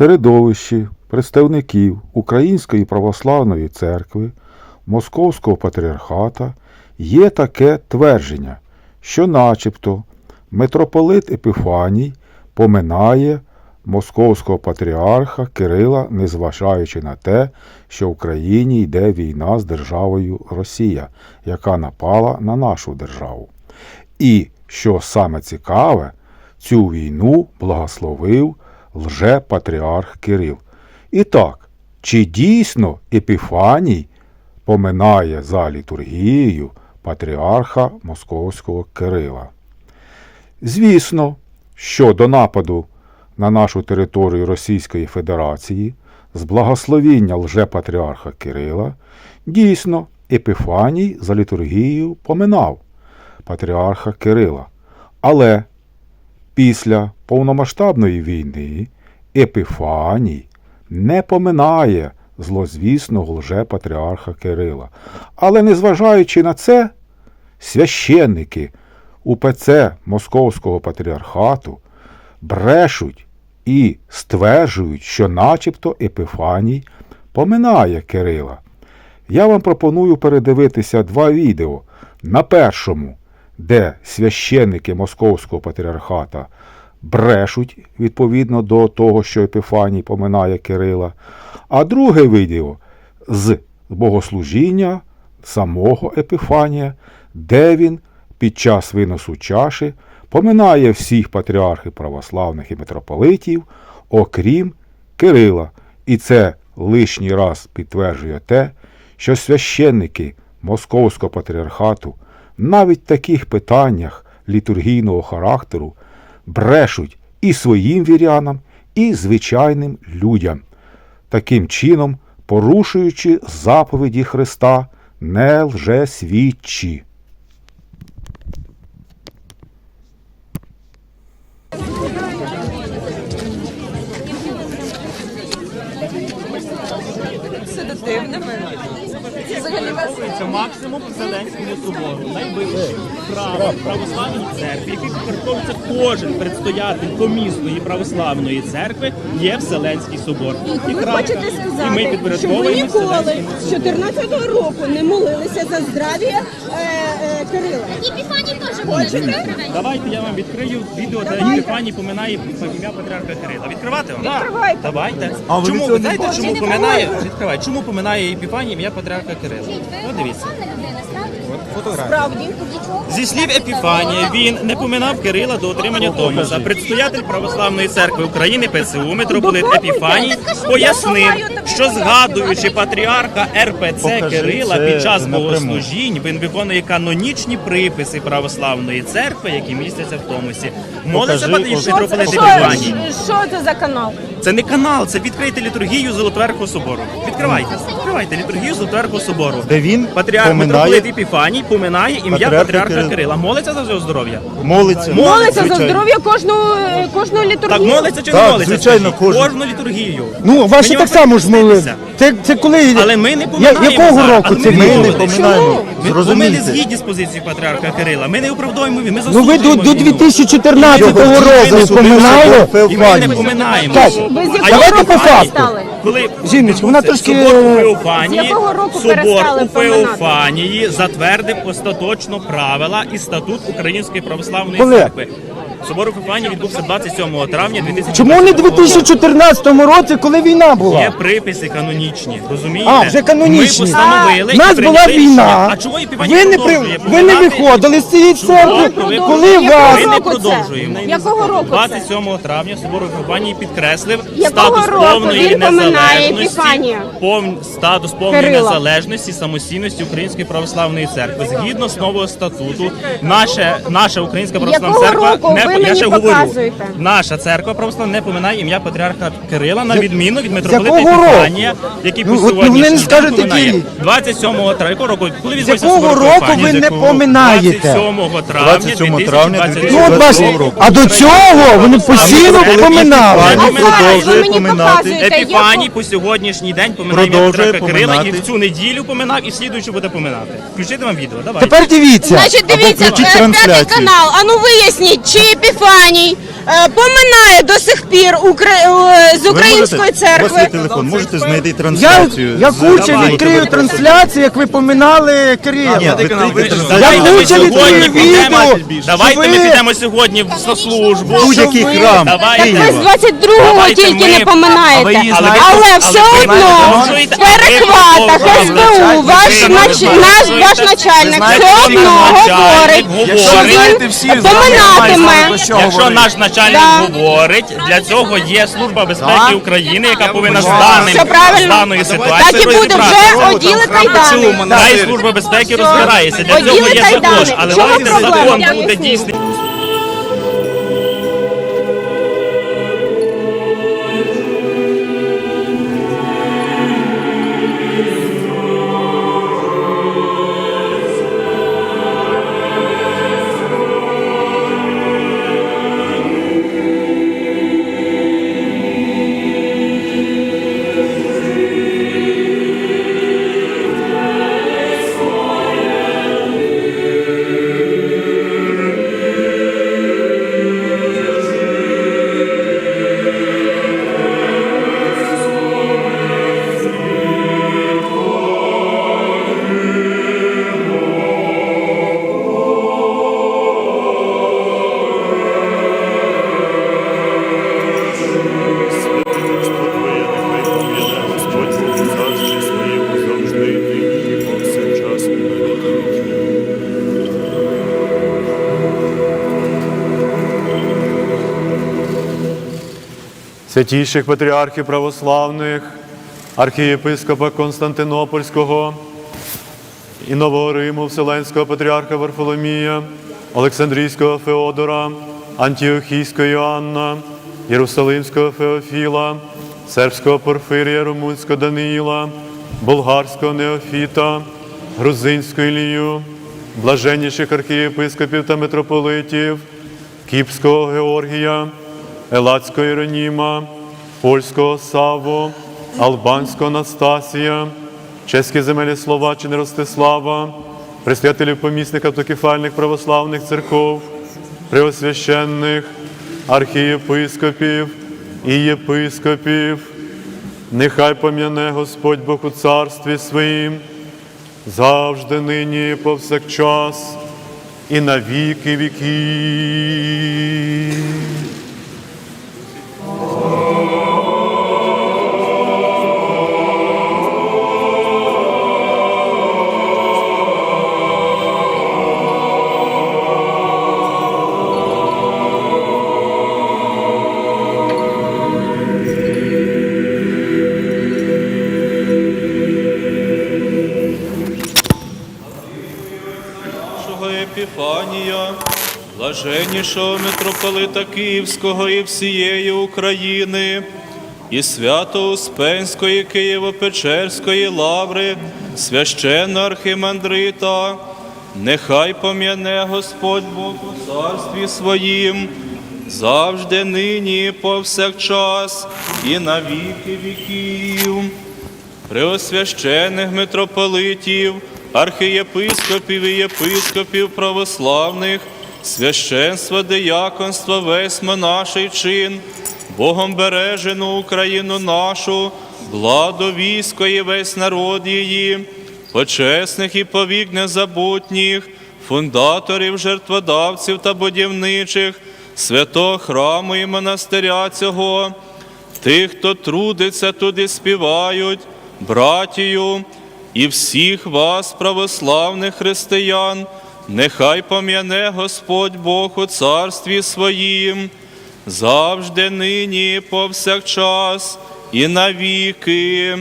середовищі представників Української православної церкви Московського патріархата є таке твердження, що начебто митрополит Епіфаній поминає московського патріарха Кирила, незважаючи на те, що в Україні йде війна з державою Росія, яка напала на нашу державу. І, що саме цікаве, цю війну благословив лже-патріарх Кирил. І так, чи дійсно Епіфаній поминає за літургією патріарха Московського Кирила? Звісно, що до нападу на нашу територію Російської Федерації з благословіння лжепатріарха Кирила дійсно Епіфаній за літургією поминав патріарха Кирила. Але після повномасштабної війни Епіфаній не поминає злозвісного лжепатріарха Кирила. Але незважаючи на це, священники УПЦ Московського патріархату брешуть і стверджують, що начебто Епіфаній поминає Кирила. Я вам пропоную передивитися два відео. На першому, де священники Московського патріархата брешуть відповідно до того, що Епіфаній поминає Кирила, а друге відео з богослужіння самого Епіфанія, де він під час виносу чаші поминає всіх патріархів православних і митрополитів, окрім Кирила. І це лишній раз підтверджує те, що священники Московського патріархату навіть таких питаннях літургійного характеру брешуть і своїм вірянам, і звичайним людям, таким чином порушуючи заповіді Христа не лжесвідчі. седативними. Це максимум Вселенському собору, найвищий право православної церкви, який підпорядковується кожен предстоятель помісної православної церкви, є Вселенський собор. І Ви крапка. хочете І ми сказати, що ви підпорядковуємо ніколи Вселенському з 14-го року не молилися за здрав'я е, е, Кирила? Давайте я вам відкрию відео, де Давайте. Епіфаній поминає ім'я патріарха Кирила. Відкривати вам? Відкривайте. Давайте. А ви чому ви знаєте, чому поминає? відкривайте. Відкривай. Чому поминає Епіфаній ім'я патріарха Кирила? Ну дивіться. Справді. Зі слів Епіфанія, він не поминав Кирила до отримання Томаса. Предстоятель Православної церкви України ПЦУ митрополит Епіфаній пояснив, що згадуючи патріарха РПЦ Кирила під час богослужінь, він виконує канонічні приписи православної церкви, які містяться в Томосі. Молиться митрополит це- Епіфаній. що, що це за канал? Це не канал, це відкрийте літургію Золотверхого собору. Відкривайте, відкривайте літургію Золотверхого собору. Де він Патріарх митрополит Епіфаній поминає ім'я Патріарха патріарха Кирила. Кирила. Молиться за його здоров'я. молиться. Молиться за здоров'я кожного, е, кожного Так молиться чи не молиться? звичайно, кожен. Кожну літургію. Ну, ваші так само ж молили. підписатися. Це, це коли? Але ми не поминаємо Якого року це ми Ми не поминаємо. Ми, ми не згідні з позицією патріарха Кирила. Ми не оправдовуємо, він, ми Ну ви до, до 2014 року поминали? І ми не поминаємо. Так, давайте року по факту. Коли Жіночко, вона трошки- собор у Феофанії, якого року собор перестали у поминати? Феофанії затвердив остаточно правила і статут Української православної церкви. Собор у Феофанії відбувся 27 травня 2000 Чому не в 2014 році, коли війна Є була? приписи канонічні, розумієте? А, вже канонічні. Ми постановили У і нас прийняли була рішення. війна. А чого Епіфаній Ви не, продовжує при... ви не виходили з цієї церкви, продовжує? коли Ми вас... не року це? продовжуємо. Якого року це? 27 травня собор у підкреслив Якого статус року повної він поминає незалежності, Епіфанія? пов- статус повної Кирила. незалежності, самостійності Української православної церкви. Згідно з нового статуту, наша, наша Українська православна Якого церква року? не Ви я мені ще говорю. показуєте. Наша церква православна не поминає ім'я патріарха Кирила на відміну від митрополита якого року? Епіфанія, який по Ну, от ви сьогоднішній день скажете, поминає. який? 27 травня, якого року, коли З якого собор року Епіфанії? ви З не якого? поминаєте? 27 травня 27 травня 2022 Ну от бачите, року. а до цього вони постійно поминали. Зараз ви мені поминати. показуєте, Епіфаній по сьогоднішній день поминає Продовжує Петра Кирила і поминати. в цю неділю поминав, і в слідуючу буде поминати. Включити вам відео, давайте. Тепер дивіться. Значить, дивіться, включіть е, п'ятий трансляцію. канал. А ну виясніть, чи Епіфаній поминає до сих пір Укра- е, з української У вас церкви. є телефон, можете знайти трансляцію. я куча відкрию трансляцію, як ви поминали Кирила. Сьогодні відкрити підемо. відео, Давайте ми підемо сьогодні на службу. Будь-який храм Так ви з Києва. 22-го тільки ми- не поминаєте. Але Але все одно знаєте, в перехватах СБУ ваш, наш, начальник все одно говорить, говорить. що він поминатиме. Якщо наш начальник Да. говорить, для цього є служба безпеки України, яка повинна з даним Все з даною ситуацією Так і буде розібратися. вже оділи кайдани. Хай служба безпеки розбирається. Для цього Оділи є кайдани. закон, але чому давайте проблема? закон буде дійсний. Святійших патріархів православних, архієпископа Константинопольського і Нового Риму, Вселенського патріарха Варфоломія, Олександрійського Феодора, Антіохійського Іоанна, Єрусалимського Феофіла, сербського Порфирія, румунського Даниїла, болгарського Неофіта, грузинського Ілію, блаженніших архієпископів та митрополитів, Кіпського Георгія, Елацького Іроніма, польського Саву, албанського Настасія, чеські земелі Словаччини Ростислава, присвятителів помісних автокефальних православних церков, преосвященних архієпископів і єпископів, нехай пом'яне Господь Бог у царстві своїм, завжди нині і повсякчас і на віки віків. Блаженнішого митрополита Київського і всієї України, і свято Успенської Києво-Печерської лаври, священного архимандрита, нехай пом'яне Господь Бог у царстві своїм, завжди нині, повсякчас, і на віки віків. Преосвящених митрополитів, архієпископів і єпископів православних, священство, дияконство, весь монаший чин, Богом бережену Україну нашу, владу військо і весь народ її, почесних і повік незабутніх, фундаторів, жертводавців та будівничих, святого храму і монастиря цього, тих, хто трудиться туди співають, братію, і всіх вас, православних християн, нехай пом'яне Господь Бог у царстві своїм, завжди нині, повсякчас, і на віки.